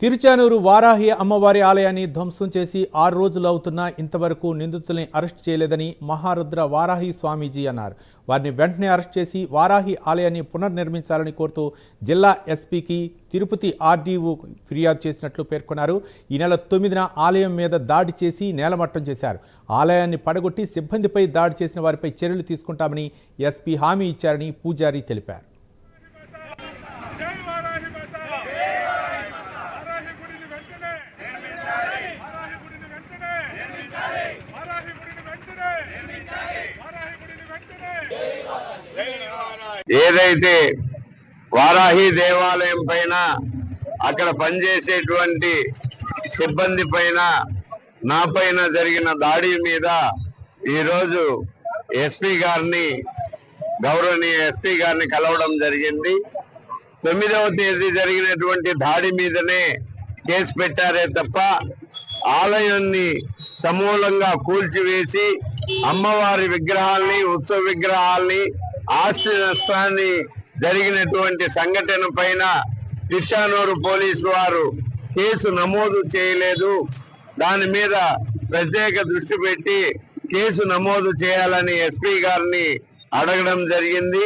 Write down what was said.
తిరుచానూరు వారాహి అమ్మవారి ఆలయాన్ని ధ్వంసం చేసి ఆరు రోజులు అవుతున్నా ఇంతవరకు నిందితుల్ని అరెస్ట్ చేయలేదని మహారుద్ర వారాహి స్వామీజీ అన్నారు. వారిని వెంటనే అరెస్ట్ చేసి వారాహి ఆలయాన్ని పునర్నిర్మించాలని కోరుతూ జిల్లా ఎస్పీకి తిరుపతి ఆర్డీఓ ఫిర్యాదు చేసినట్లు పేర్కొన్నారు. ఈ నెల తొమ్మిదిన ఆలయం మీద దాడి చేసి నేలమట్టం చేశారు. ఆలయాన్ని పడగొట్టి సిబ్బందిపై దాడి చేసిన వారిపై చర్యలు తీసుకుంటామని ఎస్పీ హామీ ఇచ్చారని పూజారి తెలిపారు జై వారాహి మాత జై వారాహి మాత వారాహి గుడిని వెంటనే వారాహి గుడిని వెంటనే వారాహి గుడిని వెంటనే వారాహి గుడిని వెంటనే ఏదైతే వారాహి దేవాలయం పైన అక్కడ పనిచేసేటువంటి సిబ్బంది పైన నా పైన జరిగిన దాడి మీద ఈరోజు ఎస్పీ గారిని గౌరవనీయ ఎస్పీ గారిని కలవడం జరిగింది. తొమ్మిదవ తేదీ జరిగినటువంటి దాడి మీదనే కేసు పెట్టారే తప్ప ఆలయాన్ని సమూలంగా కూల్చివేసి అమ్మవారి విగ్రహాల్ని ఉత్సవ విగ్రహాల్ని ఆశ్రయస్థాన్ని జరిగినటువంటి సంఘటన పైన తిచ్చానూరు పోలీసు వారు కేసు నమోదు చేయలేదు. దాని మీద ప్రత్యేక దృష్టి పెట్టి కేసు నమోదు చేయాలని ఎస్పీ గారిని అడగడం జరిగింది.